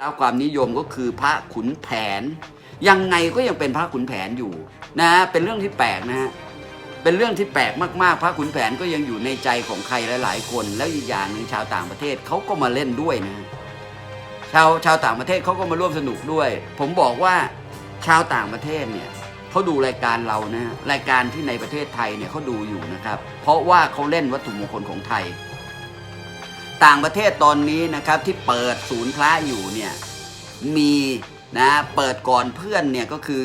แล้วความนิยมก็คือพระขุนแผน ยังไงก็ยังเป็นพระขุนแผนอยู่นะฮะเป็นเรื่องที่แปลกนะฮะเป็นเรื่องที่แปลกมากๆ พระขุนแผนก็ยังอยู่ในใจของใครหลาย ๆ คน แล้วอีกอย่างหนึ่งชาวต่างประเทศเขาก็มาเล่นด้วยนะฮะชาวชาวต่างประเทศเขาก็มาร่วมสนุกด้วย ผมบอกว่าชาวต่างประเทศเนี่ยเขาดูรายการเรานะฮะรายการที่ในประเทศไทยเนี่ยเขาดูอยู่นะครับ เพราะว่าเขาเล่นวัตถุมงคลของไทย ต่างประเทศตอนนี้นะครับที่เปิดศูนย์พระอยู่เนี่ยมีนะเปิดก่อนเพื่อนเนี่ยก็คือ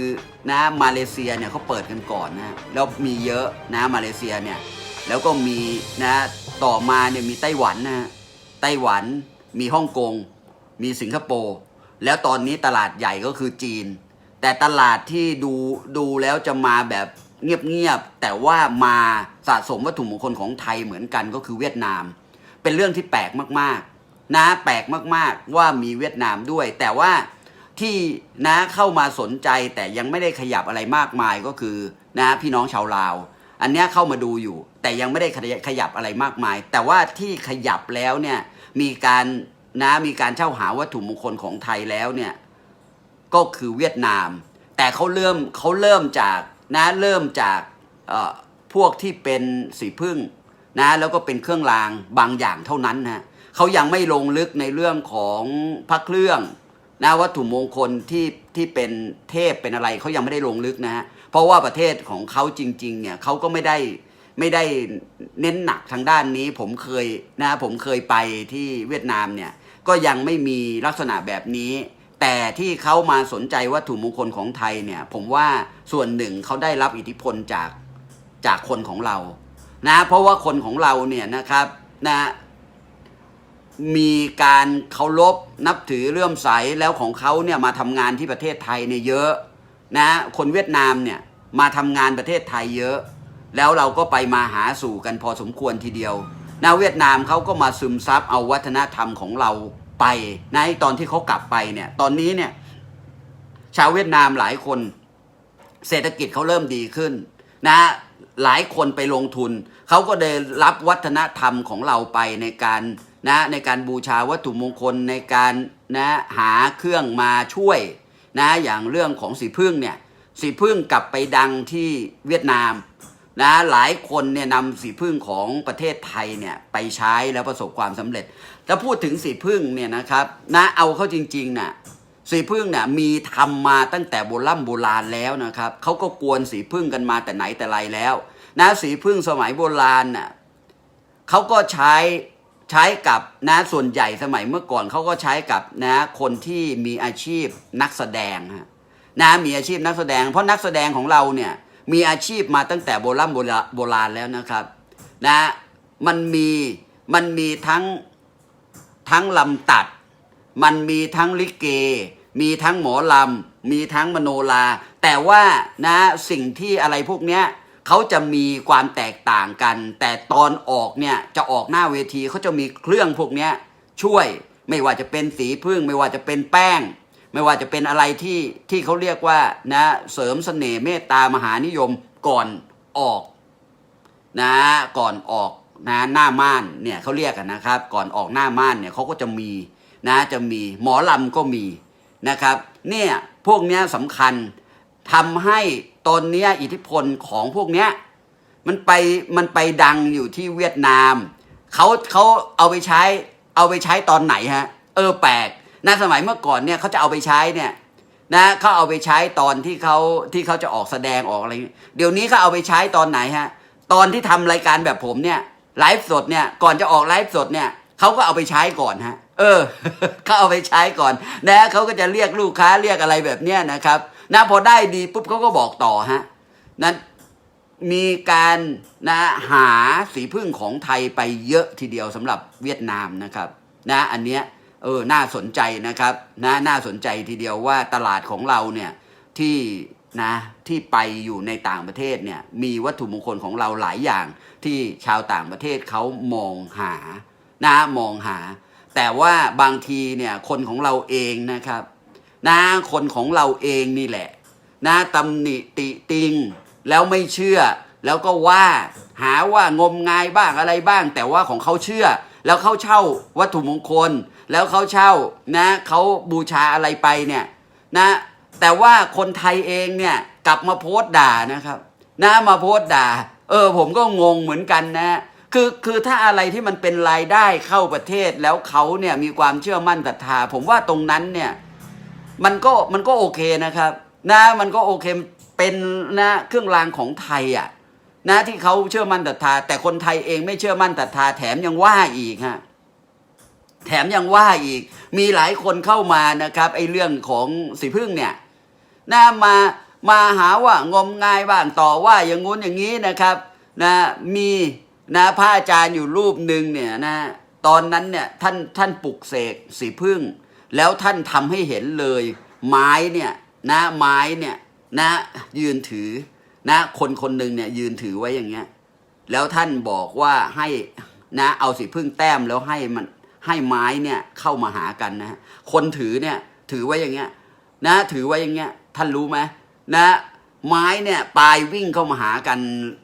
นะมาเลเซียเนี่ยเขาเปิดกันก่อนนะแล้วมีเยอะนะมาเลเซียเนี่ยแล้วก็มีนะต่อมาเนี่ยมีไต้หวันนะไต้หวันมีฮ่องกง มีสิงคโปร์แล้วตอนนี้ตลาดใหญ่ก็คือจีน แต่ตลาดที่ดูดูแล้วจะมาแบบเงียบๆแต่ว่ามาสะสมวัตถุมงคลของไทยเหมือนกันก็คือเวียดนาม เป็นเรื่องที่แปลกมากๆ นะแปลกมากๆว่ามีเวียดนามด้วย แต่ว่าที่นะเข้ามาสนใจแต่ยังไม่ได้ขยับอะไรมากมายก็คือนะพี่น้องชาวลาว อันเนี้ยเข้ามาดูอยู่ แต่ยังไม่ได้ขยับอะไรมากมาย แต่ว่าที่ขยับแล้วเนี่ยมีการนะมีการเช่าหาวัตถุมงคลของไทยแล้วเนี่ยก็คือเวียดนาม แต่เขาเริ่มเขาเริ่มจากนะเริ่มจากเอ่อพวกที่เป็นสีพึ่ง นะแล้วก็เป็นเครื่องรางบางอย่างเท่านั้นนะเขายังไม่ลงลึกในเรื่องของพระเครื่องนะวัตถุมงคลที่ที่เป็นเทพเป็นอะไรเขายังไม่ได้ลงลึกนะฮะเพราะว่าประเทศของเขาจริง ๆ เนี่ยเขาก็ไม่ได้ไม่ได้เน้นหนักทางด้านนี้ ผมเคยนะผมเคยไปที่เวียดนามเนี่ยก็ยังไม่มีลักษณะแบบนี้ แต่ที่เขามาสนใจวัตถุมงคลของไทยเนี่ย ผมว่าส่วนหนึ่งเขาได้รับอิทธิพลจากจากคนของเรา นะเพราะว่าคนของเราเนี่ยนะครับนะมีการเคารพนับถือเลื่อมใสแล้วของเขาเนี่ยมาทำงานที่ประเทศไทยเนี่ยเยอะนะคนเวียดนามเนี่ยมาทำงานประเทศไทยเยอะ แล้วเราก็ไปมาหาสู่กันพอสมควรทีเดียวนะเวียดนามเขาก็มาซึมซับเอาวัฒนธรรมของเราไปนะตอนที่เขากลับไปเนี่ยตอนนี้เนี่ยชาวเวียดนามหลายคน เศรษฐกิจเขาเริ่มดีขึ้นนะหลายคนไปลงทุน เขาก็ได้รับวัฒนธรรมของเราไปในการนะในการบูชาวัตถุมงคลในการนะหาเครื่องมาช่วยนะอย่างเรื่องของสีพึ่งเนี่ยสีพึ่งกลับไปดังที่เวียดนามนะหลายคนเนี่ยนำสีพึ่งของประเทศไทยเนี่ยไปใช้แล้วประสบความสำเร็จ ถ้าพูดถึงสีพึ่งเนี่ยนะครับนะเอาเข้าจริงๆน่ะสีพึ่งเนี่ยมีทำมาตั้งแต่โบราณโบราณแล้วนะครับเขาก็กวนสีพึ่งกันมาแต่ไหนแต่ไรแล้ว นะสีพึ่งสมัยโบราณน่ะเขาก็ใช้ใช้กับนะส่วนใหญ่สมัยเมื่อก่อนเขาก็ใช้กับนะคนที่มีอาชีพนักแสดงฮะนะมีอาชีพนักแสดง เพราะนักแสดงของเราเนี่ยมีอาชีพมาตั้งแต่โบราณโบราณแล้วนะครับนะมันมีมันมีทั้งทั้งลำตัด มันมีทั้งลิเก มีทั้งหมอลำมีทั้งมโนราแต่ว่านะสิ่งที่อะไรพวกเนี้ย เขาจะมีความแตกต่างกัน แต่ตอนออกเนี่ยจะออกหน้าเวทีเขาจะมีเครื่องพวกนี้ช่วยไม่ว่าจะเป็นสีพึ่ง ไม่ว่าจะเป็นแป้ง ไม่ว่าจะเป็นอะไรที่ที่เขาเรียกว่านะเสริมเสน่ห์เมตตามหานิยมก่อนออกนะก่อนออกนะหน้าม่านเนี่ยเขาเรียกกันนะครับ ก่อนออกหน้าม่านเนี่ยเขาก็จะมีนะจะมีหมอลำก็มีนะครับเนี่ยพวกนี้สำคัญทำให้ ตอนเนี้ยอิทธิพลของพวกเนี้ยมันไปมันไปดังอยู่ที่เวียดนามเขาเขาเอาไปใช้เอาไปใช้ตอนไหนฮะ เออแปลกนะสมัยเมื่อก่อนเนี่ยเขาจะเอาไปใช้เนี่ยนะเขาเอาไปใช้ตอนที่เขาที่เขาจะออกแสดงออกอะไร เดี๋ยวนี้เขาเอาไปใช้ตอนไหนฮะ ตอนที่ทำรายการแบบผมเนี่ยไลฟ์สดเนี่ยก่อนจะออกไลฟ์สดเนี่ยเขาก็เอาไปใช้ก่อนฮะ เออเขาเอาไปใช้ก่อนนะเขาก็จะเรียกลูกค้าเรียกอะไรแบบเนี้ยนะครับ นะพอได้ดีปุ๊บเขาก็บอกต่อฮะนั้นมีการนะหาสีพึ่งของไทยไปเยอะทีเดียวสำหรับเวียดนามนะครับนะอันเนี้ยเออน่าสนใจนะครับนะน่าสนใจทีเดียวว่าตลาดของเราเนี่ยที่นะที่ไปอยู่ในต่างประเทศเนี่ยมีวัตถุมงคลของเราหลายอย่างที่ชาวต่างประเทศเขามองหานะมองหา แต่ว่าบางทีเนี่ยคนของเราเองนะครับ นะคนของเราเองนี่แหละ นะตำหนิติติง แล้วไม่เชื่อ แล้วก็ว่าหาว่างมงายบ้างอะไรบ้าง แต่ว่าของเขาเชื่อ แล้วเขาเช่าวัตถุมงคล แล้วเขาเช่านะเขาบูชาอะไรไปเนี่ยนะแต่ว่าคนไทยเองเนี่ยกลับมาโพสต์ด่านะครับนะมาโพสต์ด่า เออผมก็งงเหมือนกันนะคือคือถ้าอะไรที่มันเป็นรายได้เข้าประเทศแล้วเขาเนี่ยมีความเชื่อมั่นศรัทธา ผมว่าตรงนั้นเนี่ย มันก็มันก็โอเคนะครับ นะมันก็โอเคเป็นนะเครื่องรางของไทยอะนะที่เขาเชื่อมั่นศรัทธา แต่คนไทยเองไม่เชื่อมั่นศรัทธาแถมยังว่าอีกฮะแถมยังว่าอีก มีหลายคนเข้ามานะครับไอ้เรื่องของสีพึ่งเนี่ยนะมามาหาว่างมงายบ้างต่อว่าอย่างงู้นอย่างนี้นะครับนะมีนะพระอาจารย์อยู่รูปหนึ่งเนี่ยนะตอนนั้นเนี่ยท่านท่านปลุกเสกสีพึ่ง แล้วท่านทำให้เห็นเลย ไม้เนี่ยนะไม้เนี่ยนะยืนถือนะคนคนหนึ่งเนี่ยยืนถือไว้อย่างเงี้ยแล้วท่านบอกว่าให้นะเอาสีพึ่งแต้มแล้วให้มันให้ไม้เนี่ยเข้ามาหากันนะคนถือเนี่ยถือไว้อย่างเงี้ยนะถือไว้อย่างเงี้ยท่านรู้ไหมนะไม้เนี่ยปลายวิ่งเข้ามาหากัน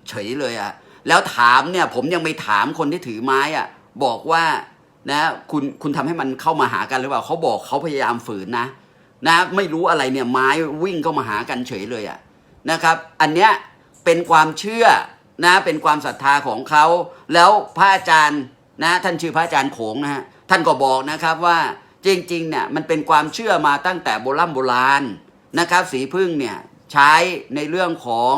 เฉยเลยอะแล้วถามเนี่ยผมยังไปถามคนที่ถือไม้อะบอกว่า นะคุณคุณทำให้มันเข้ามาหากันหรือเปล่าเขาบอกเขาพยายามฝืนนะ นะ ไม่รู้อะไรเนี่ยไม้วิ่งเข้ามาหากันเฉยเลยอะนะครับ อันเนี้ยเป็นความเชื่อนะเป็นความศรัทธาของเขา แล้วพระอาจารย์นะท่านชื่อพระอาจารย์โขงนะฮะท่านก็บอกนะครับว่าจริงๆเนี่ยมันเป็นความเชื่อมาตั้งแต่โบราณโบราณนะครับ สีพึ่งเนี่ยใช้ในเรื่องของ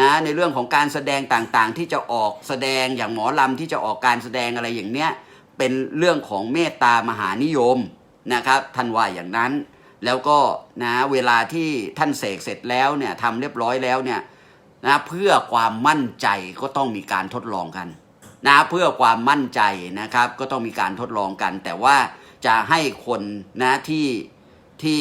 นะในเรื่องของการแสดงต่างๆ ที่จะออกแสดงอย่างหมอลำที่จะออกการแสดงอะไรอย่างเนี้ย เป็นเรื่องของเมตตามหานิยมนะครับท่านว่าอย่างนั้น แล้วก็นะเวลาที่ท่านเสกเสร็จแล้วเนี่ยทำเรียบร้อยแล้วเนี่ยนะเพื่อความมั่นใจก็ต้องมีการทดลองกันนะเพื่อความมั่นใจนะครับ ก็ต้องมีการทดลองกัน แต่ว่าจะให้คนนะที่ที่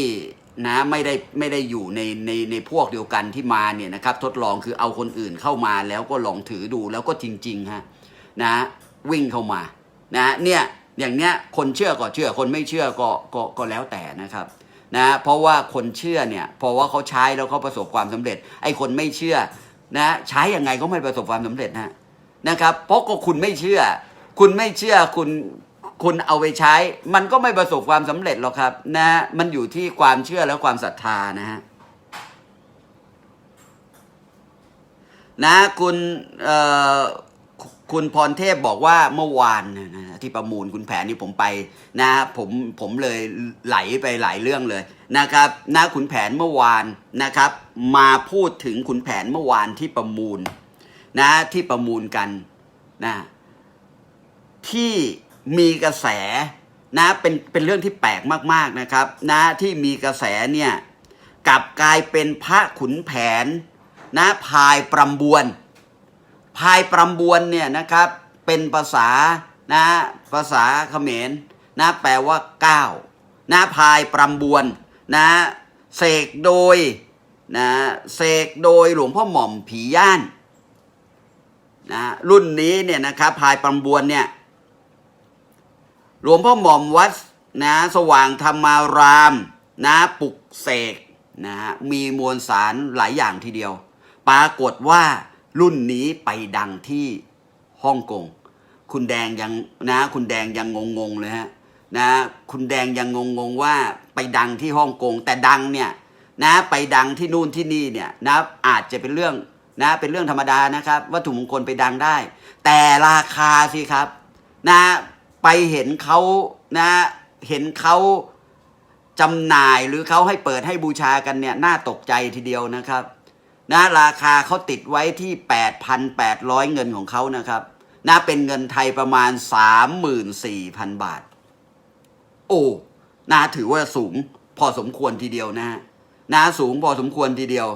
นะไม่ได้ไม่ได้อยู่ในในในพวกเดียวกันที่มาเนี่ยนะครับ ทดลองคือเอาคนอื่นเข้ามาแล้วก็ลองถือดูแล้วก็จริงๆฮะนะวิ่งเข้ามา นะเนี่ยอย่างเนี้ยคนเชื่อก็เชื่อคนไม่เชื่อก็ก็ก็แล้วแต่นะครับนะเพราะว่าคนเชื่อเนี่ยเพราะว่าเขาใช้แล้วเขาประสบความสำเร็จ ไอ้คนไม่เชื่อนะใช้ยังไงก็ไม่ประสบความสำเร็จนะนะครับเพราะก็คุณไม่เชื่อ คุณไม่เชื่อคุณคุณเอาไปใช้ มันก็ไม่ประสบความสำเร็จหรอกครับนะมันอยู่ที่ความเชื่อและความศรัทธานะฮะนะคุณเอ่อ คุณพรเทพบอกว่าเมื่อวานนะที่ประมูลคุณแผนนี่ผมไปนะผมผมเลยไหลไปหลายเรื่องเลยนะครับนะขุนแผนเมื่อวานนะครับ มาพูดถึงขุนแผนเมื่อวานที่ประมูลนะที่ประมูลกันนะที่มีกระแสนะเป็นเป็นเรื่องที่แปลกมากๆนะครับนะที่มีกระแสเนี่ยกลับกลายเป็นพระขุนแผนนะพายประมบวน พายปรำบวนเนี่ยนะครับเป็นภาษานะภาษาเขมรนะแปลว่าก้าวนะพายปรำบวนนะเสกโดยนะเสกโดยหลวงพ่อหม่อมผีย่านนะรุ่นนี้เนี่ยนะครับพายปรำบวนเนี่ยหลวงพ่อหม่อมวัดนะสว่างธรรมารามนะปลุกเสกนะฮะมีมวลสารหลายอย่างทีเดียว ปรากฏว่า รุ่นนี้ไปดังที่ฮ่องกง คุณแดงยังนะคุณแดงยังงงๆเลยฮะนะคุณแดงยังงงๆว่าไปดังที่ฮ่องกง แต่ดังเนี่ยนะไปดังที่นู่นที่นี่เนี่ยนะอาจจะเป็นเรื่องนะเป็นเรื่องธรรมดานะครับ วัตถุมงคลไปดังได้ แต่ราคาสิครับนะไปเห็นเขานะเห็นเขาจำหน่ายหรือเขาให้เปิดให้บูชากันเนี่ยน่าตกใจทีเดียวนะครับ นะราคาเขาติดไว้ที่ 8,800 เงินของเขานะครับนะเป็นเงินไทยประมาณ 34,000 บาท โอ้นะถือว่าสูงพอสมควรทีเดียวนะนะสูงพอสมควรทีเดียว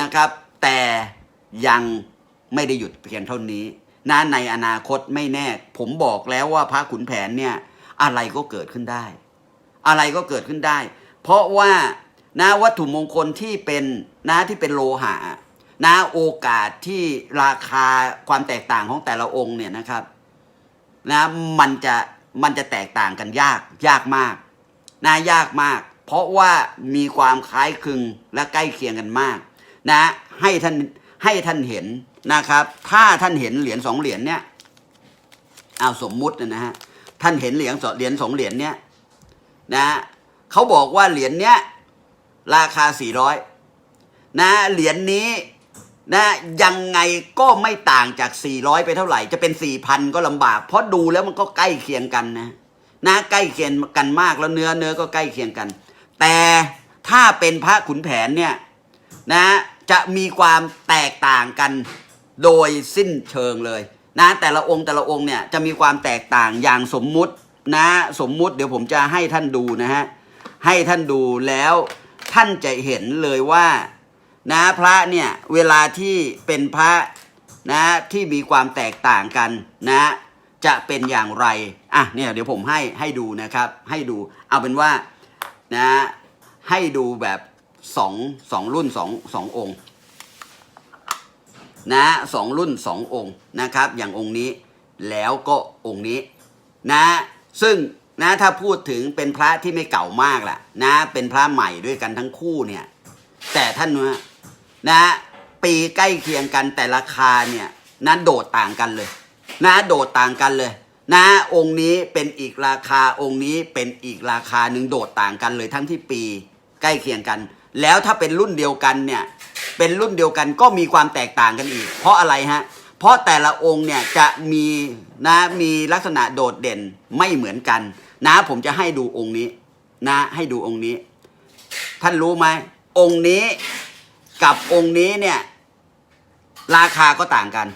นะครับ แต่ยังไม่ได้หยุดเพียงเท่านี้นะในอนาคตไม่แน่ ผมบอกแล้วว่าพระขุนแผนเนี่ย อะไรก็เกิดขึ้นได้ อะไรก็เกิดขึ้นได้ เพราะว่า นะวัตถุมงคลที่เป็นนะที่เป็นโลหะนะโอกาสที่ราคาความแตกต่างของแต่ละองค์เนี่ยนะครับนะมันจะมันจะแตกต่างกันยากยากมากนะยากมาก เพราะว่ามีความคล้ายคลึงและใกล้เคียงกันมาก นะให้ท่านให้ท่านเห็นนะครับ ถ้าท่านเห็นเหรียญสองเหรียญเนี่ยเอาสมมุตินะฮะท่านเห็นเหรียญสองเหรียญสองเหรียญเนี้ยนะเขาบอกว่าเหรียญเนี้ย ราคาสี่ร้อยนะเหรียญนี้นะยังไงก็ไม่ต่างจาก 400 ไปเท่าไหร่ จะเป็น 4,000 ก็ลำบาก เพราะดูแล้วมันก็ใกล้เคียงกันนะนะใกล้เคียงกันมากแล้วเนื้อเนื้อก็ใกล้เคียงกัน แต่ถ้าเป็นพระขุนแผนเนี่ยนะจะมีความแตกต่างกันโดยสิ้นเชิงเลยนะแต่ละองค์แต่ละองค์เนี่ยจะมีความแตกต่างอย่างสมมุตินะสมมุติเดี๋ยวผมจะให้ท่านดูนะฮะให้ท่านดูแล้ว ท่านจะเห็นเลยว่านะพระเนี่ยเวลาที่เป็นพระนะที่มีความแตกต่างกันนะจะเป็นอย่างไรอะเนี่ยเดี๋ยวผมให้ให้ดูนะครับให้ดูเอาเป็นว่านะให้ดูแบบสองสองรุ่นสองสององค์นะสองรุ่นสององค์นะครับ อย่างองค์นี้แล้วก็องค์นี้นะซึ่ง นะถ้าพูดถึงเป็นพระที่ไม่เก่ามากล่ะนะ เป็นพระใหม่ด้วยกันทั้งคู่เนี่ย แต่ท่านว่านะปีใกล้เคียงกันแต่ราคาเนี่ยนะโดดต่างกันเลย นะโดดต่างกันเลย นะองค์นี้เป็นอีกราคาองค์นี้เป็นอีกราคาหนึ่งโดดต่างกันเลยทั้งที่ปีใกล้เคียงกัน แล้วถ้าเป็นรุ่นเดียวกันเนี่ยเป็นรุ่นเดียวกันก็มีความแตกต่างกันอีก เพราะอะไรฮะ เพราะแต่ละองค์เนี่ยจะมีนะมีลักษณะโดดเด่นไม่เหมือนกัน นะ ผมจะให้ดูองค์นี้ นะ ให้ดูองค์นี้ ท่านรู้ไหมองค์นี้กับองค์นี้เนี่ย ราคาก็ต่างกัน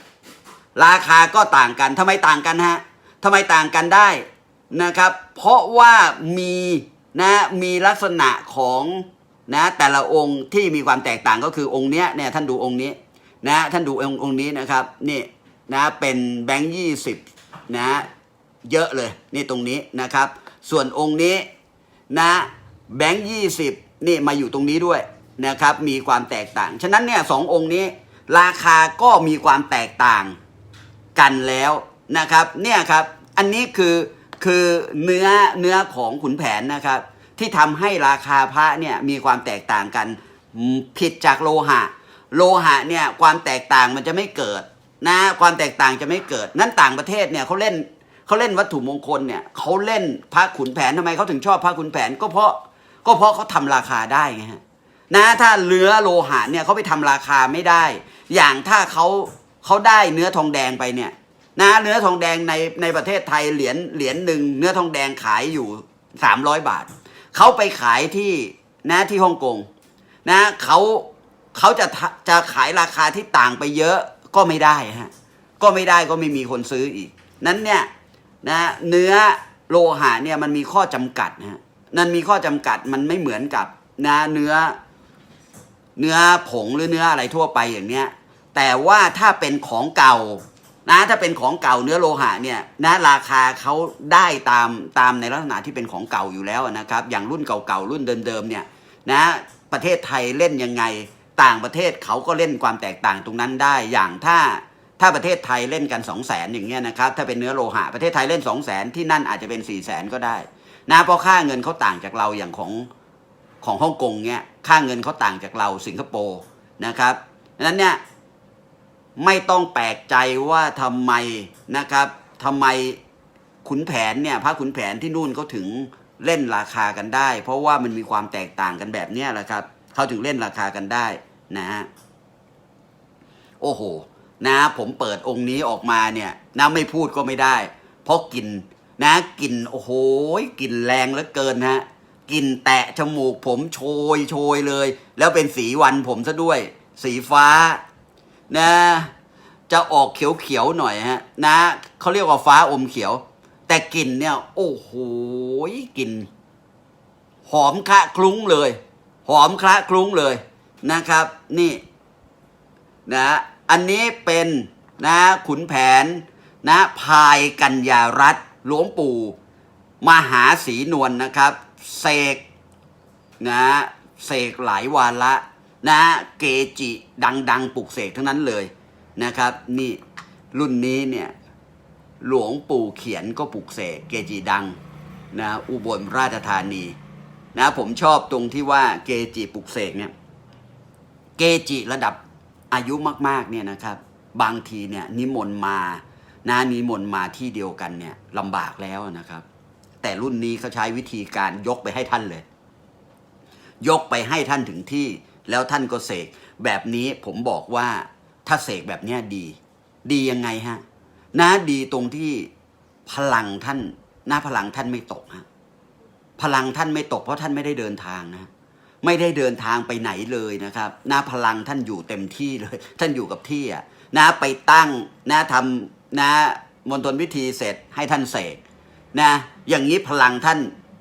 ราคาก็ต่างกันทำไมต่างกันฮะทำไมต่างกันได้นะครับ เพราะว่ามีนะมีลักษณะของนะแต่ละองค์ที่มีความแตกต่างก็คือองค์เนี้ยเนี่ยท่านดูองค์นี้ นะท่านดูองค์องนี้นะครับนี่นะเป็นแบงค์ยี่สิบนะเยอะเลยนี่ตรงนี้นะครับ ส่วนองค์นี้นะแบงค์ยี่สิบนี่มาอยู่ตรงนี้ด้วยนะครับ มีความแตกต่าง ฉะนั้นเนี่ยสององค์นี้ ราคาก็มีความแตกต่างกันแล้วนะครับเนี่ยครับอันนี้คือคือเนื้อเนื้อของขุนแผนนะครับ ที่ทำให้ราคาพระเนี่ยมีความแตกต่างกัน ผิดจากโลหะ โลหะเนี่ยความแตกต่างมันจะไม่เกิดนะความแตกต่างจะไม่เกิด นั่นต่างประเทศเนี่ยเขาเล่นเขาเล่นวัตถุมงคลเนี่ยเขาเล่นพระขุนแผนทำไมเขาถึงชอบพระขุนแผนก็เพราะก็เพราะเขาทำราคาได้ไงฮะนะถ้าเนื้อโลหะเนี่ยเขาไปทำราคาไม่ได้ อย่างถ้าเขาเขาได้เนื้อทองแดงไปเนี่ยนะเนื้อทองแดงในในประเทศไทยเหรียญเหรียญหนึ่งเนื้อทองแดงขายอยู่สามร้อยบาทเขาไปขายที่นะที่ฮ่องกงนะเขา เขาจะจะขายราคาที่ต่างไปเยอะก็ไม่ได้ฮะก็ไม่ได้ก็ไม่มีคนซื้ออีก นั้นเนี่ยนะเนื้อโลหะเนี่ยมันมีข้อจำกัดนะฮะนั่นมีข้อจำกัดมันไม่เหมือนกับนะเนื้อเนื้อผงหรือเนื้ออะไรทั่วไปอย่างเนี้ยแต่ว่าถ้าเป็นของเก่านะถ้าเป็นของเก่าเนื้อโลหะเนี่ยนะราคาเขาได้ตามตามในลักษณะที่เป็นของเก่าอยู่แล้วนะครับ อย่างรุ่นเก่าๆรุ่นเดิมๆเนี่ยนะประเทศไทยเล่นยังไง ต่างประเทศเขาก็เล่นความแตกต่างตรงนั้นได้อย่างถ้าถ้าประเทศไทยเล่นกัน 2 0 0แสนอย่างเงี้ยนะครับถ้าเป็นเนื้อโลหะประเทศไทยเล่น 2 0 0แสนที่นั่นอาจจะเป็น4 0 0แสนก็ได้นะเพราะค่าเงินเขาต่างจากเราอย่างของของฮ่องกงเนี่ยค่าเงินเขาต่างจากเราสิงคโปร์นะครับดังนั้นเนี่ยไม่ต้องแปลกใจว่าทำไมนะครับทำไมขุนแผนเนี่ยพระขุนแผนที่นู่นเขาถึงเล่นราคากันได้ เพราะว่ามันมีความแตกต่างกันแบบเนี้ยแหละครับเขาถึงเล่นราคากันได้ นะฮะโอ้โห นะผมเปิดองค์นี้ออกมาเนี่ยนะไม่พูดก็ไม่ได้ เพราะกลิ่นนะกลิ่นโอ้โหกลิ่นแรงเหลือเกินฮะกลิ่นแตะจมูกผมโชยโชยเลย แล้วเป็นสีวันผมซะด้วย สีฟ้า นะ จะออกเขียวๆหน่อยฮะ นะเขาเรียกว่าฟ้าอมเขียว แต่กลิ่นเนี่ย โอ้โหกลิ่นหอมคะคลุ้งเลย หอมคะคลุ้งเลย นะครับนี่นะอันนี้เป็นนะขุนแผนนะพายกัญญารัตหลวงปู่ มหาศรีนวลนะครับเสกนะเสกหลายวาระนะเกจิดัง ๆปลุกเสกทั้งนั้นเลยนะครับ นี่รุ่นนี้เนี่ยหลวงปู่เขียนก็ปลุกเสกเกจิดังนะอุบลราชธานีนะผมชอบตรงที่ว่าเกจิปลุกเสกเนี่ย เกจิระดับอายุมากๆเนี่ยนะครับ บางทีเนี่ยนิมนต์มานะนิมนต์มาที่เดียวกันเนี่ยลำบากแล้วนะครับ แต่รุ่นนี้เขาใช้วิธีการยกไปให้ท่านเลย ยกไปให้ท่านถึงที่ แล้วท่านก็เสกแบบนี้ผมบอกว่าถ้าเสกแบบนี้ดี ดียังไงฮะนะดีตรงที่พลังท่านหน้าพลังท่านไม่ตกฮะพลังท่านไม่ตกเพราะท่านไม่ได้เดินทางนะ ไม่ได้เดินทางไปไหนเลยนะครับหน้าพลังท่านอยู่เต็มที่เลย ท่านอยู่กับที่อะนะไปตั้งนะทำนะมณฑลพิธีเสร็จให้ท่านเสกนะอย่างนี้พลังท่าน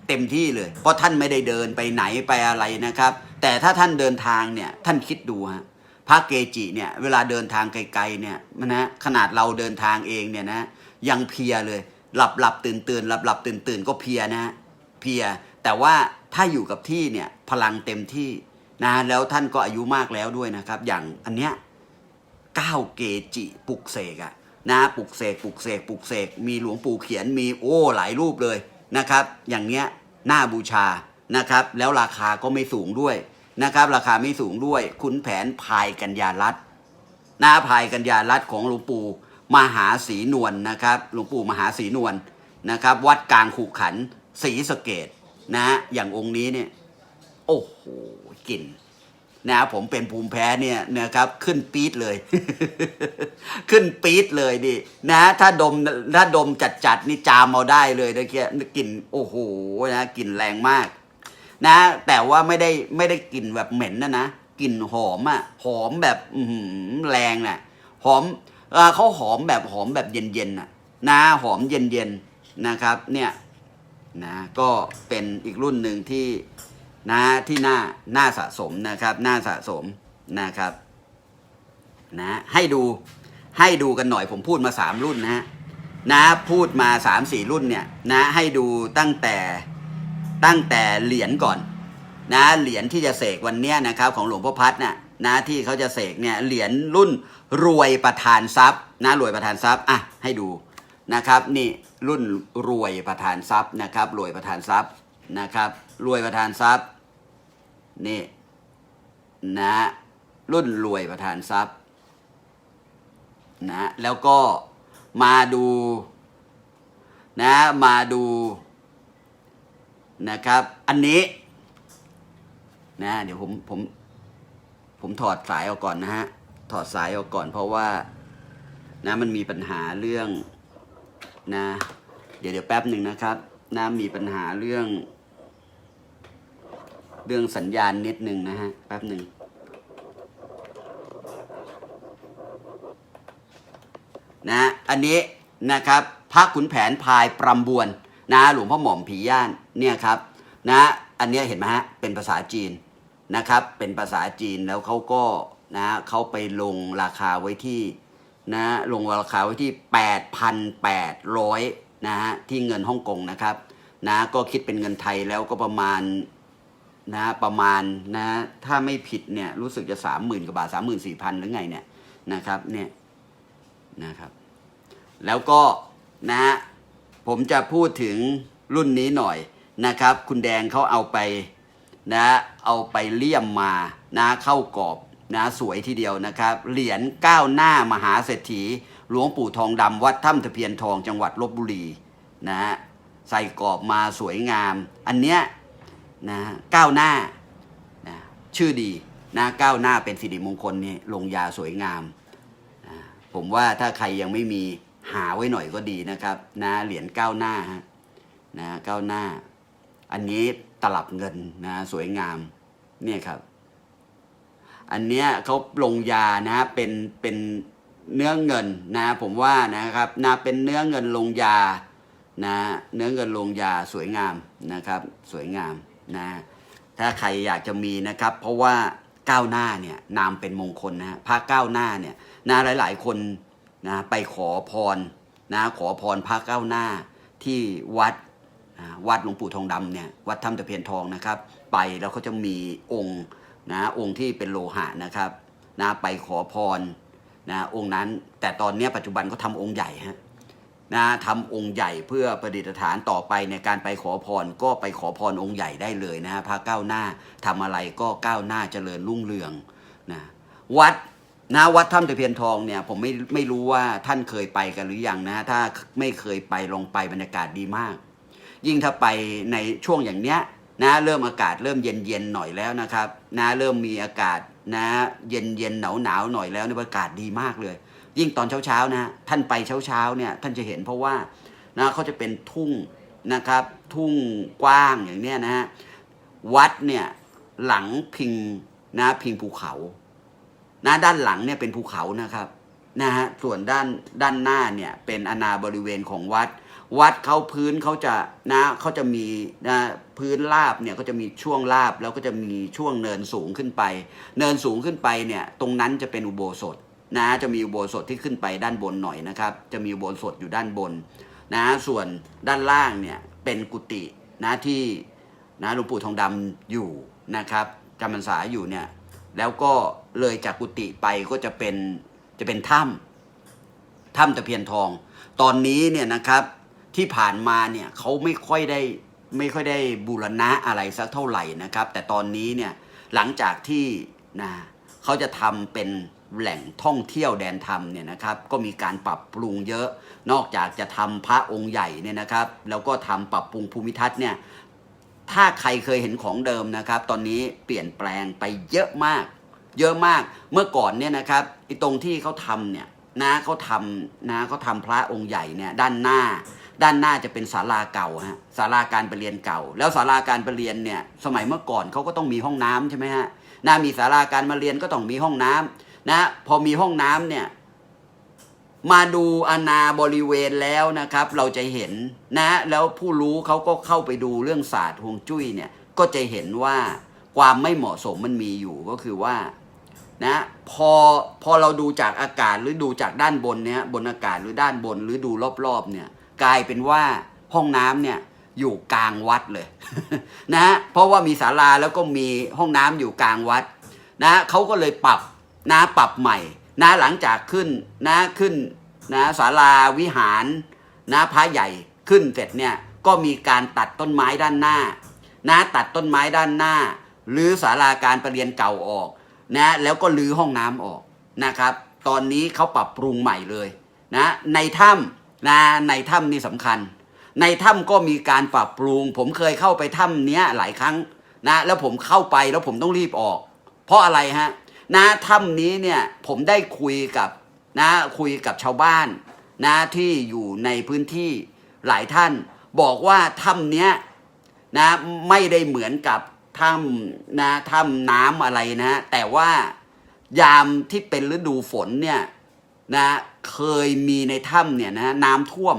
เต็มที่เลย เพราะท่านไม่ได้เดินไปไหนไปอะไรนะครับ แต่ถ้าท่านเดินทางเนี่ยท่านคิดดูฮะพระเกจิเนี่ยเวลาเดินทางไกลๆเนี่ยนะขนาดเราเดินทางเองเนี่ยนะยังเพียเลย หลับหลับตื่นตื่นหลับหลับตื่นตื่นก็เพียนะเพีย แต่ว่าถ้าอยู่กับที่เนี่ยพลังเต็มที่นะแล้วท่านก็อายุมากแล้วด้วยนะครับ อย่างอันเนี้ยเก้าเกจิปลุกเสกอะนะปลุกเสกปลุกเสกปลุกเสกมีหลวงปู่เขียนมีโอ้หลายรูปเลยนะครับ อย่างเนี้ยน่าบูชานะครับ แล้วราคาก็ไม่สูงด้วยนะครับ ราคาไม่สูงด้วย คุณแผนพายกัญญารัตหน์นาพายกัญญารัตของหลวงปู่มหาศรีนวลนะครับหลวงปู่มหาศรีนวลนะครับ วัดกลางขุขันศรีสะเกด นะฮะอย่างองค์นี้เนี่ย โอ้โหกลิ่นนะผมเป็นภูมิแพ้เนี่ยนะครับ ขึ้นปี๊ดเลย ขึ้นปี๊ดเลยดินะถ้าดมถ้าดมจัดจัดๆนี่จามเอาได้เลยนะเกียกลิ่นโอ้โหนะกลิ่นแรงมาก นะ แต่ว่าไม่ได้ไม่ได้กลิ่นแบบเหม็นนะนะกลิ่นหอมอะหอมแบบอืแรงน่ะ หอมเอ่อเขาหอมแบบหอมแบบเย็นๆน่ะ นะหอมเย็นๆนะครับ เนี่ย นะก็เป็นอีกรุ่นหนึ่งที่นะที่น่าน่าสะสมนะครับน่าสะสมนะครับนะให้ดูให้ดูกันหน่อยผมพูดมาสามรุ่นนะฮะนะพูดมาสามสี่รุ่นเนี่ยนะให้ดูตั้งแต่ตั้งแต่เหรียญก่อนนะเหรียญที่จะเสกวันเนี้ยนะครับของหลวงพ่อพัดน่ะนะที่เขาจะเสกเนี่ยเหรียญรุ่นรวยประธานทรัพย์นะรวยประธานทรัพย์อะให้ดู นะครับนี่รุ่นรวยประธานทรัพย์นะครับรวยประธานทรัพย์นะครับรวยประธานทรัพย์นี่นะรุ่นรวยประธานทรัพย์นะแล้วก็มาดูนะมาดูนะครับอันนี้นะเดี๋ยวผมผมผมถอดสายออกก่อนนะฮะถอดสายออกก่อนเพราะว่านะมันมีปัญหาเรื่อง นะ เดี๋ยวเดี๋ยวแป๊บหนึ่งนะครับนะมีปัญหาเรื่อง เรื่องสัญญาณนิดหนึ่งนะฮะ แป๊บหนึ่งนะอันนี้นะครับพระขุนแผนพายปรำบวนนะหลวงพ่อหม่อมผีย่านเนี่ยครับนะอันเนี้ยเห็นไหมฮะเป็นภาษาจีนนะครับ เป็นภาษาจีนแล้วเขาก็นะเขาไปลงราคาไว้ที่ นะลงราคาไว้ที่ 8,800นะฮะที่เงินฮ่องกงนะครับนะก็คิดเป็นเงินไทยแล้วก็ประมาณนะประมาณนะถ้าไม่ผิดเนี่ยรู้สึกจะสามหมื่นกว่าบาทสามหมื่นสี่พันหรือไงเนี่ยนะครับเนี่ยนะครับแล้วก็นะผมจะพูดถึงรุ่นนี้หน่อยนะครับ คุณแดงเขาเอาไปนะเอาไปเลี่ยมมานะเข้ากรอบ นะสวยทีเดียวนะครับ เหรียญก้าวหน้ามหาเศรษฐีหลวงปู่ทองดำวัดถ้ำตะเพียนทองจังหวัดลบบุรีนะฮะใส่กรอบมาสวยงาม อันเนี้ยนะก้าวหน้านะชื่อดีนะก้าวหน้าเป็นสิริมงคลนี่ลงยาสวยงามนะผมว่าถ้าใครยังไม่มีหาไว้หน่อยก็ดีนะครับนะเหรียญก้าวหน้าฮะนะก้าวหน้า อันนี้ตลับเงินนะสวยงามเนี่ยครับ อันเนี้ยเขาลงยานะเป็นเป็นเนื้อเงินนะผมว่านะครับนะเป็นเนื้อเงินลงยานะเนื้อเงินลงยาสวยงามนะครับสวยงามนะถ้าใครอยากจะมีนะครับ เพราะว่าก้าวหน้าเนี่ยนามเป็นมงคลนะพระก้าวหน้าเนี่ยนะหลาย ๆ คนนะไปขอพรนะขอพรพระก้าวหน้าที่วัดนะวัดหลวงปู่ทองดำเนี่ยวัดถ้ำตะเพียนทองนะครับ ไปแล้วเขาจะมีองค์ นะองค์ที่เป็นโลหะนะครับนะไปขอพรนะองค์นั้น แต่ตอนนี้ปัจจุบันเขาทำองค์ใหญ่ฮะนะทำองค์ใหญ่เพื่อประดิษฐานต่อไปในการไปขอพรก็ไปขอพรองค์ใหญ่ได้เลยนะฮะพระก้าวหน้าทำอะไรก็ก้าวหน้าเจริญรุ่งเรืองนะวัดนะวัดถ้ำตะเพียนทองเนี่ยผมไม่ไม่รู้ว่าท่านเคยไปกันหรือยังนะถ้าไม่เคยไปลองไปบรรยากาศดีมาก ยิ่งถ้าไปในช่วงอย่างเนี้ย นะเริ่มอากาศเริ่มเย็นเย็นๆหน่อยแล้วนะครับนะเริ่มมีอากาศนะเย็นเย็นหนาวหนาวๆหน่อยแล้วในยอากาศดีมากเลย ยิ่งตอนเช้าเช้านะท่านไปเช้าเช้าเนี่ยท่านจะเห็นเพราะว่านะเขาจะเป็นทุ่งนะครับทุ่งกว้างอย่างเนี้ยนะฮะวัดเนี่ยหลังพิงนะพิงภูเขานะด้านหลังเนี่ยเป็นภูเขานะครับนะฮะส่วนด้านด้านหน้าเนี่ยเป็นอนาบริเวณของวัด วัดเขาพื้นเขาจะนะเขาจะมีนะพื้นราบเนี่ยก็จะมีช่วงราบแล้วก็จะมีช่วงเนินสูงขึ้นไป เนินสูงขึ้นไปเนี่ยตรงนั้นจะเป็นอุโบสถนะจะมีอุโบสถที่ขึ้นไปด้านบนหน่อยนะครับ จะมีอุโบสถอยู่ด้านบนนะส่วนด้านล่างเนี่ยเป็นกุฏินะที่นะหลวงปู่ทองดำอยู่นะครับจำพรรษาอยู่เนี่ยแล้วก็เลยจากกุฏิไปก็จะเป็นจะเป็นถ้ำถ้ำตะเพียนทอง ตอนนี้เนี่ยนะครับ ที่ผ่านมาเนี่ยเขาไม่ค่อยได้ไม่ค่อยได้บูรณะอะไรสักเท่าไหร่นะครับ แต่ตอนนี้เนี่ยหลังจากที่นะเขาจะทำเป็นแหล่งท่องเที่ยวแดนธรรมเนี่ยนะครับ ก็มีการปรับปรุงเยอะ นอกจากจะทำพระองค์ใหญ่เนี่ยนะครับ แล้วก็ทำปรับปรุงภูมิทัศน์เนี่ยถ้าใครเคยเห็นของเดิมนะครับ ตอนนี้เปลี่ยนแปลงไปเยอะมาก เยอะมากเมื่อก่อนเนี่ยนะครับไอ้ตรงที่เขาทำเนี่ยนะเขาทำนะเขาทำพระองค์ใหญ่เนี่ยด้านหน้า ด้านหน้าจะเป็นศาลาเก่าฮะศาลาการประเรียนเก่า แล้วศาลาการประเรียนเนี่ยสมัยเมื่อก่อนเขาก็ต้องมีห้องน้ำใช่ไหมฮะนะมีศาลาการมาเรียนก็ต้องมีห้องน้ำนะพอมีห้องน้ำเนี่ยมาดูอาณาบริเวณแล้วนะครับ เราจะเห็นนะ แล้วผู้รู้เขาก็เข้าไปดูเรื่องศาสตร์ฮวงจุ้ยเนี่ยก็จะเห็นว่าความไม่เหมาะสมมันมีอยู่ก็คือว่านะพอพอเราดูจากอากาศหรือดูจากด้านบนเนี่ยบนอากาศหรือด้านบนหรือดูรอบๆเนี่ย กลายเป็นว่าห้องน้ำเนี่ยอยู่กลางวัดเลยนะเพราะว่ามีศาลาแล้วก็มีห้องน้ำอยู่กลางวัดนะเขาก็เลยปรับนะปรับใหม่นะหลังจากขึ้นนะขึ้นนะศาลาวิหารนะพระใหญ่ขึ้นเสร็จเนี่ยก็มีการตัดต้นไม้ด้านหน้านะตัดต้นไม้ด้านหน้าหรือศาลาการประเรียนเก่าออกนะแล้วก็รื้อห้องน้ำออกนะครับ ตอนนี้เขาปรับปรุงใหม่เลยนะในถ้ำ นะในถ้ำนี่สำคัญ ในถ้ำก็มีการปรับปรุง ผมเคยเข้าไปถ้ำเนี้ยหลายครั้งนะแล้วผมเข้าไปแล้วผมต้องรีบออก เพราะอะไรฮะนะถ้ำนี้เนี่ยผมได้คุยกับนะคุยกับชาวบ้านนะที่อยู่ในพื้นที่หลายท่าน บอกว่าถ้ำเนี้ยนะไม่ได้เหมือนกับถ้ำนะถ้ำน้ำอะไรนะ แต่ว่ายามที่เป็นฤดูฝนเนี่ยนะ เคยมีในถ้ำเนี่ยนะน้ำท่วม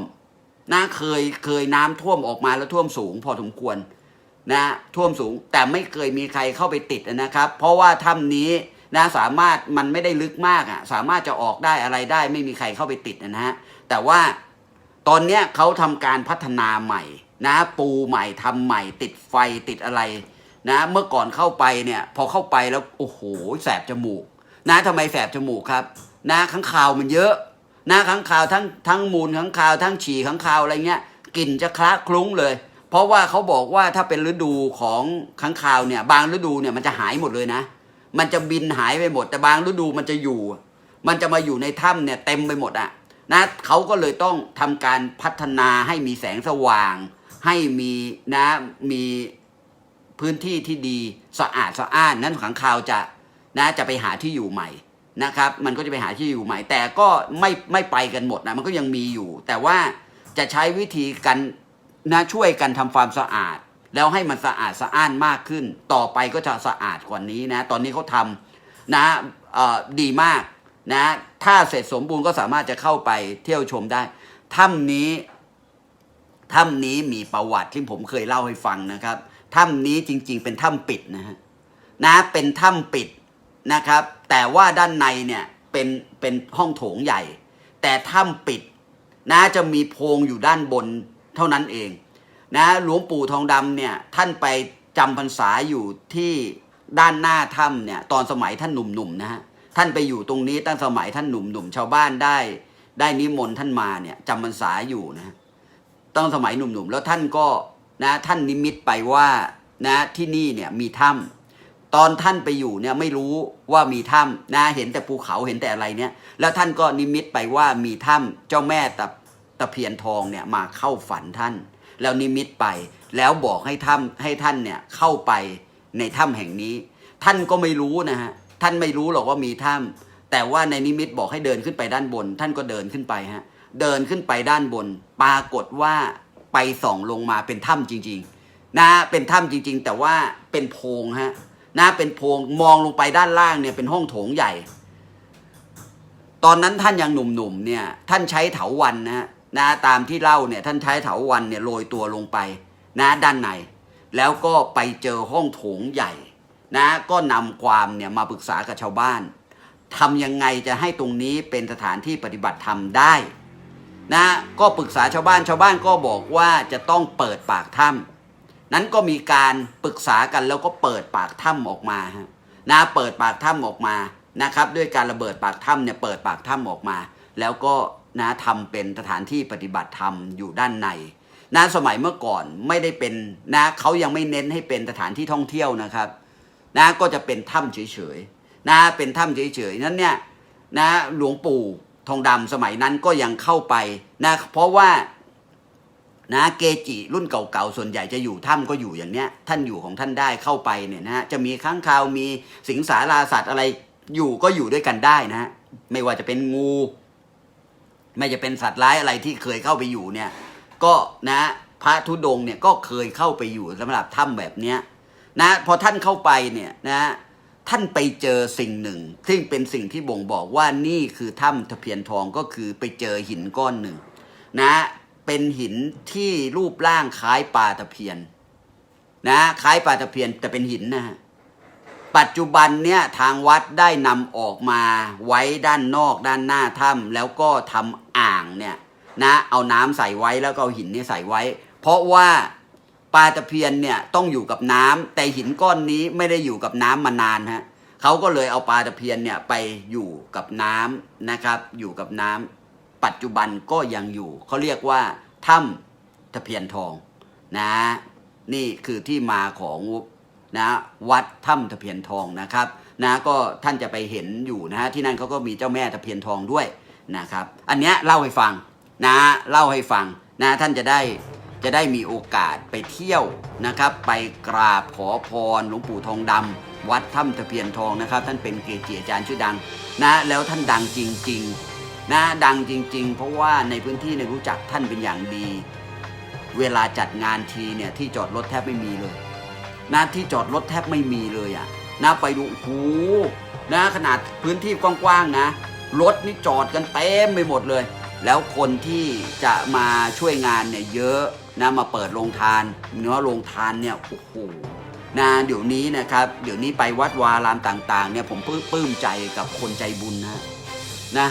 นะเคยเคยน้ำท่วมออกมาแล้วท่วมสูง พอสมควรนะท่วมสูงแต่ไม่เคยมีใครเข้าไปติดนะครับ เพราะว่าถ้ำนี้นะสามารถมันไม่ได้ลึกมากอะสามารถจะออกได้อะไรได้ ไม่มีใครเข้าไปติดนะฮะแต่ว่าตอนเนี้ยเขาทำการพัฒนาใหม่นะปูใหม่ทำใหม่ติดไฟติดอะไรนะเมื่อก่อนเข้าไปเนี่ยพอเข้าไปแล้วโอ้โหแสบจมูก นะทำไมแสบจมูกครับ นะข้างคาวมันเยอะ นะข้างคาวทั้งทั้งมูลข้างคาวทั้งฉี่ข้างคาวอะไรเงี้ยกลิ่นจะคละคลุ้งเลย เพราะว่าเขาบอกว่าถ้าเป็นฤดูของข้างคาวเนี่ย บางฤดูเนี่ยมันจะหายหมดเลยนะ มันจะบินหายไปหมด แต่บางฤดูมันจะอยู่ มันจะมาอยู่ในถ้ำเนี่ยเต็มไปหมดอะนะเขาก็เลยต้องทำการพัฒนาให้มีแสงสว่าง ให้มีนะมีพื้นที่ที่ดีสะอาดสะอ้านนั้นขังคาวจะนะจะไปหาที่อยู่ใหม่ นะครับมันก็จะไปหาที่อยู่ใหม่ แต่ก็ไม่ไม่ไปกันหมดนะมันก็ยังมีอยู่ แต่ว่าจะใช้วิธีกันนะช่วยกันทำความสะอาด แล้วให้มันสะอาดสะอ้านมากขึ้น ต่อไปก็จะสะอาดกว่านี้นะ ตอนนี้เขาทำนะเออดีมากนะถ้าเสร็จสมบูรณ์ก็สามารถจะเข้าไปเที่ยวชมได้ถ้ำนี้ถ้ำนี้มีประวัติที่ผมเคยเล่าให้ฟังนะครับถ้ำนี้จริง ๆ เป็นถ้ำปิดนะฮะนะเป็นถ้ำปิด นะครับ แต่ว่าด้านในเนี่ยเป็นเป็นห้องโถงใหญ่ แต่ถ้ำปิดนะจะมีโพรงอยู่ด้านบนเท่านั้นเองนะหลวงปู่ทองดำเนี่ยท่านไปจำพรรษาอยู่ที่ด้านหน้าถ้ำเนี่ยตอนสมัยท่านหนุ่มๆนะฮะท่านไปอยู่ตรงนี้ตั้งสมัยท่านหนุ่มๆชาวบ้านได้ ได้นิมนต์ท่านมาเนี่ยจำพรรษาอยู่นะตั้งสมัยหนุ่มๆแล้วท่านก็นะท่านนิมิตไปว่านะที่นี่เนี่ยมีถ้ำ ตอนท่านไปอยู่เนี่ยไม่รู้ว่ามีถ้ำนะเห็นแต่ภูเขาเห็นแต่อะไรเนี่ย แล้วท่านก็นิมิตไปว่ามีถ้ำเจ้าแม่ตะตะเพียนทองเนี่ยมาเข้าฝันท่าน แล้วนิมิตไปแล้วบอกให้ถ้ำให้ท่านเนี่ยเข้าไปในถ้ำแห่งนี้ ท่านก็ไม่รู้นะฮะท่านไม่รู้หรอกว่ามีถ้ำแต่ว่าในนิมิตบอกให้เดินขึ้นไปด้านบน ท่านก็เดินขึ้นไปฮะเดินขึ้นไปด้านบน ปรากฏว่าไปส่องลงมาเป็นถ้ำจริง ๆ นะเป็นถ้ำจริง ๆ แต่ว่าเป็นโพงฮะ นะเป็นโพงมองลงไปด้านล่างเนี่ยเป็นห้องโถงใหญ่ ตอนนั้นท่านยังหนุ่มๆเนี่ยท่านใช้เถาวันนะฮะนะตามที่เล่าเนี่ยท่านใช้เถาวันเนี่ยโรยตัวลงไปนะด้านใน แล้วก็ไปเจอห้องโถงใหญ่นะก็นำความเนี่ยมาปรึกษากับชาวบ้านทำยังไงจะให้ตรงนี้เป็นสถานที่ปฏิบัติธรรมได้นะก็ปรึกษาชาวบ้านชาวบ้านก็บอกว่าจะต้องเปิดปากถ้ำ นั้นก็มีการปรึกษากันแล้วก็เปิดปากถ้ำออกมาฮะนะเปิดปากถ้ำออกมานะครับ ด้วยการระเบิดปากถ้ำเนี่ยเปิดปากถ้ำออกมา แล้วก็นะทำเป็นสถานที่ปฏิบัติธรรมอยู่ด้านในนะสมัยเมื่อก่อนไม่ได้เป็นนะเขายังไม่เน้นให้เป็นสถานที่ท่องเที่ยวนะครับนะก็จะเป็นถ้ำเฉยๆนะเป็นถ้ำเฉยๆนั้นเนี่ยนะหลวงปู่ทองดำสมัยนั้นก็ยังเข้าไปนะเพราะว่า นะเกจิรุ่นเก่าๆส่วนใหญ่จะอยู่ถ้ำก็อยู่อย่างเนี้ย ท่านอยู่ของท่านได้เข้าไปเนี่ยนะฮะจะมีค้างคาวมีสิงสาราสัตว์อะไรอยู่ก็อยู่ด้วยกันได้นะฮะไม่ว่าจะเป็นงู ไม่จะเป็นสัตว์ร้ายอะไรที่เคยเข้าไปอยู่เนี่ย ก็นะพระธุดงค์เนี่ยก็เคยเข้าไปอยู่สำหรับถ้ำแบบเนี้ยนะพอท่านเข้าไปเนี่ยนะท่านไปเจอสิ่งหนึ่ง ซึ่งเป็นสิ่งที่บ่งบอกว่านี่คือถ้ำตะเพียนทองก็คือไปเจอหินก้อนหนึ่ง นะ เป็นหินที่รูปร่างคล้ายปลาตะเพียน นะคล้ายปลาตะเพียนแต่เป็นหินนะฮะปัจจุบันเนี่ยทางวัดได้นำออกมาไว้ด้านนอกด้านหน้าถ้ำแล้วก็ทำอ่างเนี่ยนะเอาน้ำใส่ไว้แล้วก็เอาหินเนี่ยใส่ไว้ เพราะว่าปลาตะเพียนเนี่ยต้องอยู่กับน้ำแต่หินก้อนนี้ไม่ได้อยู่กับน้ำมานานฮะเขาก็เลยเอาปลาตะเพียนเนี่ยไปอยู่กับน้ำนะครับ อยู่กับน้ำ ปัจจุบันก็ยังอยู่เขาเรียกว่าถ้ำตะเพียนทองนะนี่คือที่มาของนะวัดถ้ำตะเพียนทองนะครับนะก็ท่านจะไปเห็นอยู่นะฮะที่นั่นเขาก็มีเจ้าแม่ตะเพียนทองด้วยนะครับ อันเนี้ยเล่าให้ฟังนะเล่าให้ฟังนะท่านจะได้จะได้มีโอกาสไปเที่ยวนะครับ ไปกราบขอพรหลวงปู่ทองดำวัดถ้ำตะเพียนทองนะครับ ท่านเป็นเกจิอาจารย์ชื่อดังนะแล้วท่านดังจริง ๆ นะดังจริง ๆ เพราะว่าในพื้นที่เนี่ยรู้จักท่านเป็นอย่างดี เวลาจัดงานทีเนี่ยที่จอดรถแทบไม่มีเลยนะที่จอดรถแทบไม่มีเลยอะ่ะนะไปดูโอ้โหนะขนาดพื้นที่กว้างๆนะรถนี่จอดกันเต็มไปหมดเลย แล้วคนที่จะมาช่วยงานเนี่ยเยอะนะมาเปิดโรงทาน เนื้อโรงทานเนี่ยโอ้โหนะเดี๋ยวนี้นะครับ เดี๋ยวนี้ไปวัดวารามต่างๆเนี่ยผมปลื้มปลื้มใจกับคนใจบุญนะนะ